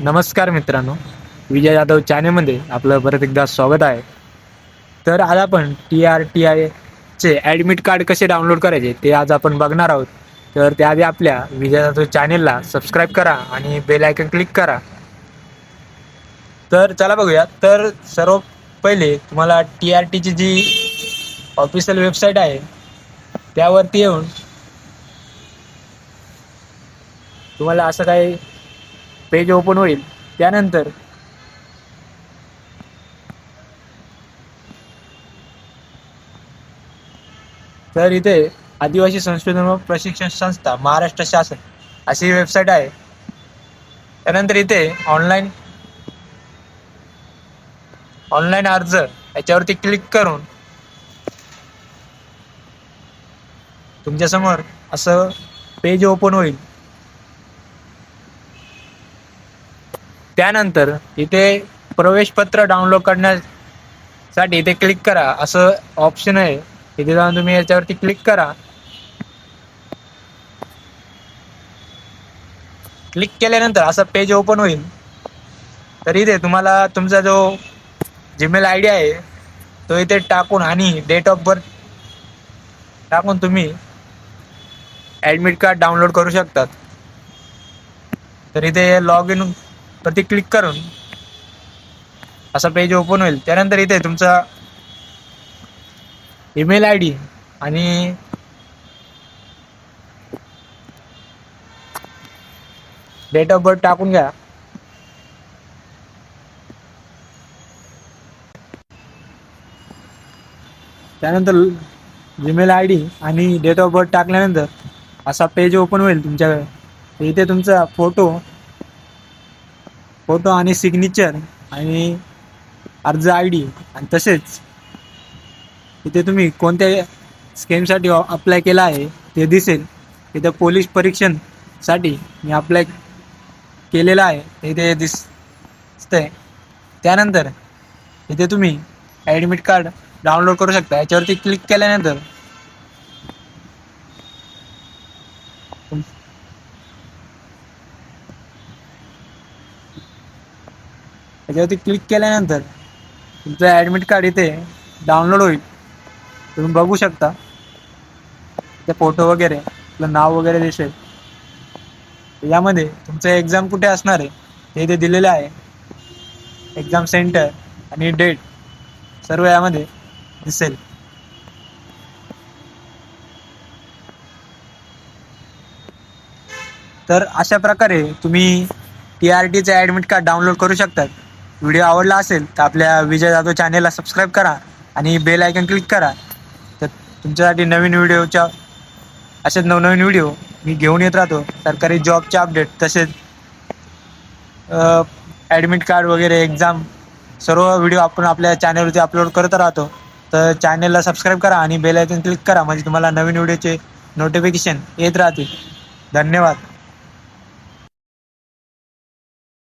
नमस्कार मित्रांनो. विजय जाधव चॅनेलमध्ये आपलं परत एकदा स्वागत आहे. तर आज आपण टी आर टी आयचे ॲडमिट कार्ड कसे डाउनलोड करायचे ते आज आपण बघणार आहोत. तर त्याआधी आपल्या विजय जाधव चॅनेलला सबस्क्राईब करा आणि बेल आयकन क्लिक करा. तर चला बघूया तर सर्व पहिले तुम्हाला टी आर टीची जी ऑफिशियल वेबसाईट आहे त्यावरती येऊन तुम्हाला असं काही पेज ओपन होईल. त्यानंतर तर इथे आदिवासी संशोधन व प्रशिक्षण संस्था महाराष्ट्र शासन अशी वेबसाईट आहे. त्यानंतर इथे ऑनलाईन ऑनलाईन अर्ज याच्यावरती क्लिक करून तुमच्यासमोर असं पेज ओपन होईल. त्यानंतर इथे प्रवेशपत्र डाउनलोड करण्यासाठी इथे क्लिक करा. असं ऑप्शन आहे. इथे जाऊन तुम्ही याच्यावरती क्लिक करा. क्लिक केल्यानंतर असं पेज ओपन होईल. तर इथे तुम्हाला तुमचा जो जीमेल आय डी आहे तो इथे टाकून आणि डेट ऑफ बर्थ टाकून तुम्ही ॲडमिट कार्ड डाउनलोड करू शकतात. तर इथे लॉग इन वरती क्लिक करून असा पेज ओपन होईल. त्यानंतर इथे तुमचा ईमेल आय डी आणि डेट ऑफ बर्थ टाकून घ्या. त्यानंतर जीमेल आय डी आणि डेट ऑफ बर्थ टाकल्यानंतर असा पेज ओपन होईल तुमच्याकडे. इथे तुमचा फोटो फोटो आणि सिग्नेचर आणि अर्ज आय डी आणि तसेच इथे तुम्ही कोणत्या स्कीमसाठी अप्लाय केला आहे ते दिसेल. इथं पोलीस परीक्षणसाठी मी अप्लाय केलेला आहे ते इथे दिसतंय. त्यानंतर इथे तुम्ही ॲडमिट कार्ड डाउनलोड करू शकता. याच्यावरती क्लिक केल्यानंतर त्याच्यावरती क्लिक केल्यानंतर तुमचं ॲडमिट कार्ड इथे डाउनलोड होईल. तुम्ही बघू शकता. ते फोटो वगैरे आपलं नाव वगैरे दिसेल. यामध्ये तुमचं एक्झाम कुठे असणार आहे हे ते दिलेलं आहे. एक्झाम सेंटर आणि डेट सर्व यामध्ये दिसेल. तर अशा प्रकारे तुम्ही टी आर टीचं ॲडमिट कार्ड डाउनलोड करू शकतात. व्हिडिओ आवडला असेल तर आपल्या विजय जाधव चॅनेलला सबस्क्राईब करा आणि बेल आयकन क्लिक करा. तर तुमच्यासाठी नवीन व्हिडिओच्या असेच नवनवीन व्हिडिओ मी घेऊन येत राहतो. सरकारी जॉबचे अपडेट तसेच ॲडमिट कार्ड वगैरे एक्झाम सर्व व्हिडिओ आपण आपल्या चॅनलवरती अपलोड करत राहतो. तर चॅनलला सबस्क्राईब करा आणि बेल आयकन क्लिक करा. म्हणजे तुम्हाला नवीन व्हिडिओचे नोटिफिकेशन येत राहतील. धन्यवाद.